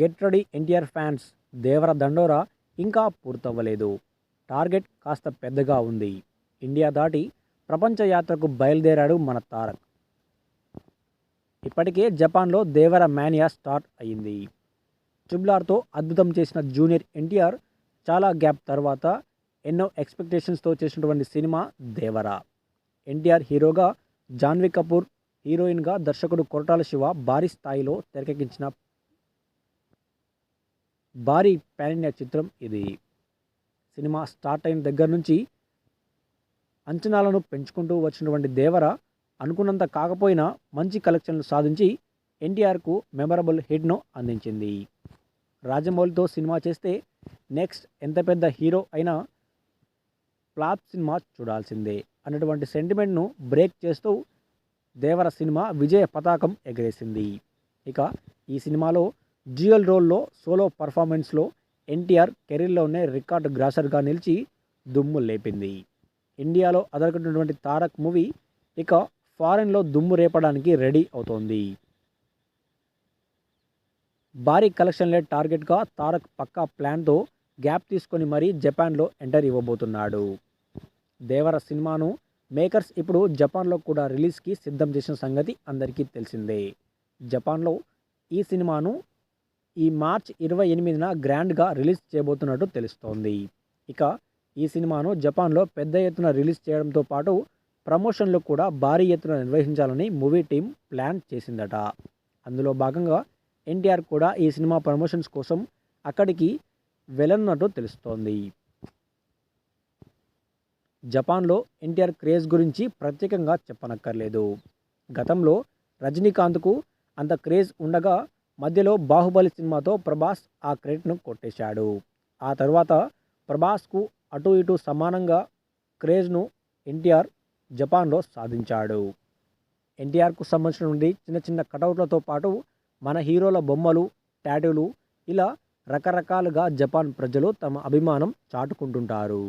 Get ready NTR fans Devara దండోరా ఇంకా పూర్తవ్వలేదు. Target కాస్త పెద్దగా ఉంది. ఇండియా దాటి ప్రపంచ యాత్రకు బయలుదేరాడు మన తారక్. ఇప్పటికే జపాన్లో దేవర మానియా స్టార్ట్ అయింది. ట్రిపుల్ అద్భుతం చేసిన జూనియర్ ఎన్టీఆర్ చాలా గ్యాప్ తర్వాత ఎన్నో ఎక్స్పెక్టేషన్స్తో చేసినటువంటి సినిమా దేవర. ఎన్టీఆర్ హీరోగా జాన్వీ కపూర్ హీరోయిన్గా దర్శకుడు కొరటాల శివ భారీ స్థాయిలో తెరకెక్కించిన భారీ పాన్ ఇండియా చిత్రం ఇది. సినిమా స్టార్ట్ అయిన దగ్గర నుంచి అంచనాలను పెంచుకుంటూ వచ్చినటువంటి దేవర అనుకున్నంత కాకపోయినా మంచి కలెక్షన్లు సాధించి ఎన్టీఆర్కు మెమరబుల్ హిట్ను అందించింది. రాజమౌళితో సినిమా చేస్తే నెక్స్ట్ ఎంత పెద్ద హీరో అయినా ఫ్లాప్ సినిమా చూడాల్సిందే అన్నటువంటి సెంటిమెంట్ను బ్రేక్ చేస్తూ దేవర సినిమా విజయ పతాకం ఎగరేసింది. ఇక ఈ సినిమాలో డ్యూయల్ రోల్లో సోలో పర్ఫార్మెన్స్లో ఎన్టీఆర్ కెరీర్లోనే రికార్డ్ గ్రాసర్గా నిలిచి దుమ్ము లేపింది. ఇండియాలో అదరగొట్టినటువంటి తారక్ మూవీ ఇక ఫారెన్లో దుమ్ము రేపడానికి రెడీ అవుతోంది. భారీ కలెక్షన్లే టార్గెట్గా తారక్ పక్కా ప్లాన్తో గ్యాప్ తీసుకొని మరీ జపాన్లో ఎంటర్ ఇవ్వబోతున్నాడు. దేవర సినిమాను మేకర్స్ ఇప్పుడు జపాన్లో కూడా రిలీజ్కి సిద్ధం చేసిన సంగతి అందరికీ తెలిసిందే. జపాన్లో ఈ సినిమాను ఈ మార్చ్ ఇరవై ఎనిమిదిన గ్రాండ్గా రిలీజ్ చేయబోతున్నట్టు తెలుస్తోంది. ఇక ఈ సినిమాను జపాన్లో పెద్ద ఎత్తున రిలీజ్ చేయడంతో పాటు ప్రమోషన్లు కూడా భారీ ఎత్తున నిర్వహించాలని మూవీ టీం ప్లాన్ చేసిందట. అందులో భాగంగా ఎన్టీఆర్ కూడా ఈ సినిమా ప్రమోషన్స్ కోసం అక్కడికి వెళ్ళనున్నట్టు తెలుస్తోంది. జపాన్లో ఎన్టీఆర్ క్రేజ్ గురించి ప్రత్యేకంగా చెప్పనక్కర్లేదు. గతంలో రజనీకాంత్కు అంత క్రేజ్ ఉండగా మధ్యలో బాహుబలి సినిమాతో ప్రభాస్ ఆ క్రేట్ను కొట్టేశాడు. ఆ తర్వాత ప్రభాస్కు అటు ఇటు సమానంగా క్రేజ్ను ఎన్టీఆర్ జపాన్లో సాధించాడు. ఎన్టీఆర్కు సంబంధించిన నుండి చిన్న చిన్న కటౌట్లతో పాటు మన హీరోల బొమ్మలు టాటూలు ఇలా రకరకాలుగా జపాన్ ప్రజలు తమ అభిమానం చాటుకుంటుంటారు.